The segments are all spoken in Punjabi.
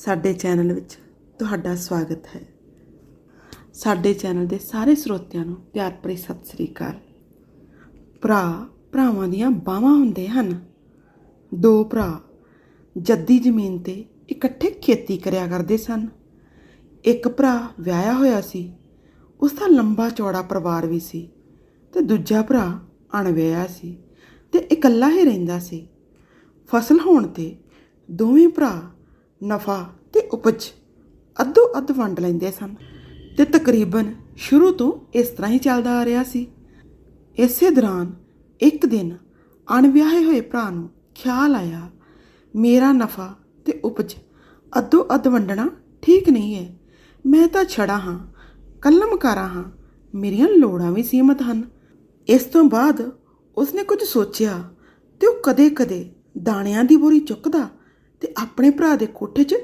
ਸਾਡੇ ਚੈਨਲ ਵਿੱਚ ਤੁਹਾਡਾ ਸਵਾਗਤ ਹੈ। ਸਾਡੇ ਚੈਨਲ ਦੇ ਸਾਰੇ ਸਰੋਤਿਆਂ ਨੂੰ ਪਿਆਰ ਭਰੀ ਸਤਿ ਸ੍ਰੀ ਅਕਾਲ। ਭਰਾ, ਭਰਾਵਾਂ ਦੀਆਂ ਬਾਹਾਂ ਹੁੰਦੇ ਹਨ। ਦੋ ਭਰਾ ਜੱਦੀ ਜ਼ਮੀਨ ਤੇ ਇਕੱਠੇ ਖੇਤੀ ਕਰਿਆ ਕਰਦੇ ਸਨ। ਇੱਕ ਭਰਾ ਵਿਆਹਿਆ ਹੋਇਆ ਸੀ ਉਸ ਦਾ ਲੰਬਾ ਚੌੜਾ ਪਰਿਵਾਰ ਵੀ ਸੀ ਤੇ ਦੂਜਾ ਭਰਾ ਅਣਵਿਆਹਿਆ ਸੀ ਤੇ ਇਕੱਲਾ ਹੀ ਰਹਿੰਦਾ ਸੀ। ਫਸਲ ਹੋਣ ਤੇ ਦੋਵੇਂ ਭਰਾ ਨਫਾ ਤੇ ਉਪਜ ਅੱਧੋ ਅੱਧ ਵੰਡ ਲੈਂਦੇ ਸਨ ਤੇ ਤਕਰੀਬਨ ਸ਼ੁਰੂ ਤੋਂ ਇਸ ਤਰ੍ਹਾਂ ਹੀ ਚੱਲਦਾ ਆ ਰਿਹਾ ਸੀ। ਇਸੇ ਦੌਰਾਨ ਇੱਕ ਦਿਨ ਅਣਵਿਆਹੇ ਹੋਏ ਭਰਾ ਨੂੰ ਖਿਆਲ ਆਇਆ, ਮੇਰਾ ਨਫਾ ਤੇ ਉਪਜ ਅੱਧੋ ਅੱਧ ਵੰਡਣਾ ਠੀਕ ਨਹੀਂ ਹੈ। ਮੈਂ ਤਾਂ ਛੜਾ ਹਾਂ ਕੱਲਮਕਾਰਾ ਹਾਂ, ਮੇਰੀਆਂ ਲੋੜਾਂ ਵੀ ਸੀਮਤ ਹਨ। ਇਸ ਤੋਂ ਬਾਅਦ ਉਸਨੇ ਕੁਝ ਸੋਚਿਆ ਤੇ ਉਹ ਕਦੇ-ਕਦੇ ਦਾਣਿਆਂ ਦੀ ਬੋਰੀ ਚੁੱਕਦਾ ਤੇ ਆਪਣੇ ਭਰਾ ਦੇ ਕੋਠੇ 'ਚ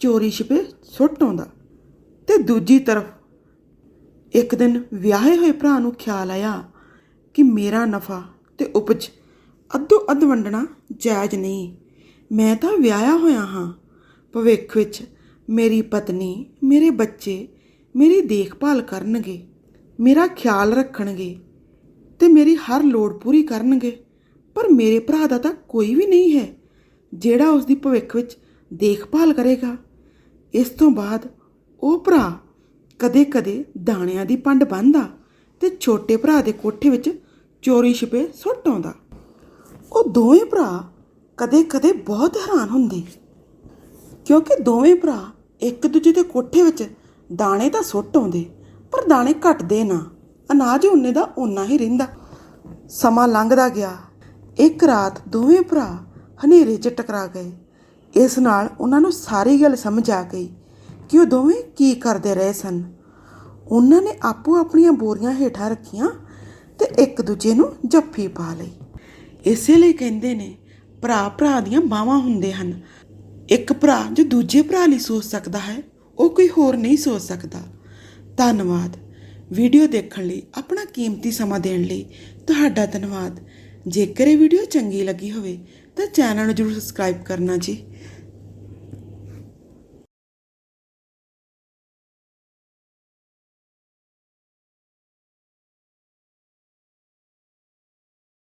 ਚੋਰੀ ਛਿਪੇ ਸੁੱਟ ਆਉਂਦਾ। ਤੇ ਦੂਜੀ ਤਰਫ ਇੱਕ ਦਿਨ ਵਿਆਹੇ ਹੋਏ ਭਰਾ ਨੂੰ ਖਿਆਲ ਆਇਆ ਕਿ ਮੇਰਾ ਨਫਾ ਤੇ ਉਪਜ ਅੱਧੋ ਅੱਧ ਵੰਡਣਾ ਜਾਇਜ਼ ਨਹੀਂ। ਮੈਂ ਤਾਂ ਵਿਆਹਿਆ ਹੋਇਆ ਹਾਂ। ਭਵਿੱਖ ਵਿੱਚ ਮੇਰੀ ਪਤਨੀ, ਮੇਰੇ ਬੱਚੇ, ਮੇਰੀ ਦੇਖਭਾਲ ਕਰਨਗੇ, ਮੇਰਾ ਖਿਆਲ ਰੱਖਣਗੇ ਤੇ ਮੇਰੀ ਹਰ ਲੋੜ ਪੂਰੀ ਕਰਨਗੇ। ਪਰ ਮੇਰੇ ਭਰਾ ਦਾ ਤਾਂ ਕੋਈ ਵੀ ਨਹੀਂ ਹੈ। ਜਿਹੜਾ ਉਸ ਦੀ ਭਵਿੱਖ ਵਿੱਚ ਦੇਖਭਾਲ ਕਰੇਗਾ, ਇਸ ਤੋਂ ਬਾਅਦ ਉਹ ਭਰਾ ਕਦੇ-ਕਦੇ ਦਾਣਿਆਂ ਦੀ ਪੰਡ ਬੰਨਦਾ ਤੇ ਛੋਟੇ ਭਰਾ ਦੇ ਕੋਠੇ ਵਿੱਚ ਚੋਰੀ ਛਿਪੇ ਸੁੱਟ ਆਉਂਦਾ। ਉਹ ਦੋਵੇਂ ਭਰਾ ਕਦੇ-ਕਦੇ ਬਹੁਤ ਹੈਰਾਨ ਹੁੰਦੇ, ਕਿਉਂਕਿ ਦੋਵੇਂ ਭਰਾ ਇੱਕ ਦੂਜੇ ਦੇ ਕੋਠੇ ਵਿੱਚ ਦਾਣੇ ਤਾਂ ਸੁੱਟ ਆਉਂਦੇ, ਪਰ ਦਾਣੇ ਘਟਦੇ ਨਾ, ਅਨਾਜ ਉਹਨੇ ਦਾ ਓਨਾ ਹੀ ਰਹਿੰਦਾ। ਸਮਾਂ ਲੰਘਦਾ ਗਿਆ। ਇੱਕ ਰਾਤ ਦੋਵੇਂ ਭਰਾ ਹਨੇਰੇ 'ਚ ਟਕਰਾ ਗਏ। ਇਸ ਨਾਲ ਉਹਨਾਂ ਨੂੰ ਸਾਰੀ ਗੱਲ ਸਮਝ ਆ ਗਈ ਕਿ ਉਹ ਦੋਵੇਂ ਕੀ ਕਰਦੇ ਰਹੇ ਸਨ। ਉਹਨਾਂ ਨੇ ਆਪੋ ਆਪਣੀਆਂ ਬੋਰੀਆਂ ਹੇਠਾਂ ਰੱਖੀਆਂ ਤੇ ਇੱਕ ਦੂਜੇ ਨੂੰ ਜੱਫੀ ਪਾ ਲਈ। ਇਸੇ ਲਈ ਕਹਿੰਦੇ ਨੇ, ਭਰਾ ਭਰਾ ਦੀਆਂ ਬਾਹਾਂ ਹੁੰਦੇ ਹਨ। ਇੱਕ ਭਰਾ ਜੋ ਦੂਜੇ ਭਰਾ ਲਈ ਸੋਚ ਸਕਦਾ ਹੈ, ਉਹ ਕੋਈ ਹੋਰ ਨਹੀਂ ਸੋਚ ਸਕਦਾ। ਧੰਨਵਾਦ। ਵੀਡੀਓ ਦੇਖਣ ਲਈ ਆਪਣਾ ਕੀਮਤੀ ਸਮਾਂ ਦੇਣ ਲਈ ਤੁਹਾਡਾ ਧੰਨਵਾਦ। ਜੇਕਰ ਇਹ ਵੀਡੀਓ ਚੰਗੀ ਲੱਗੀ ਹੋਵੇ ਤਾਂ ਚੈਨਲ ਨੂੰ ਜਰੂਰ ਸਬਸਕ੍ਰਾਈਬ ਕਰਨਾ ਜੀ।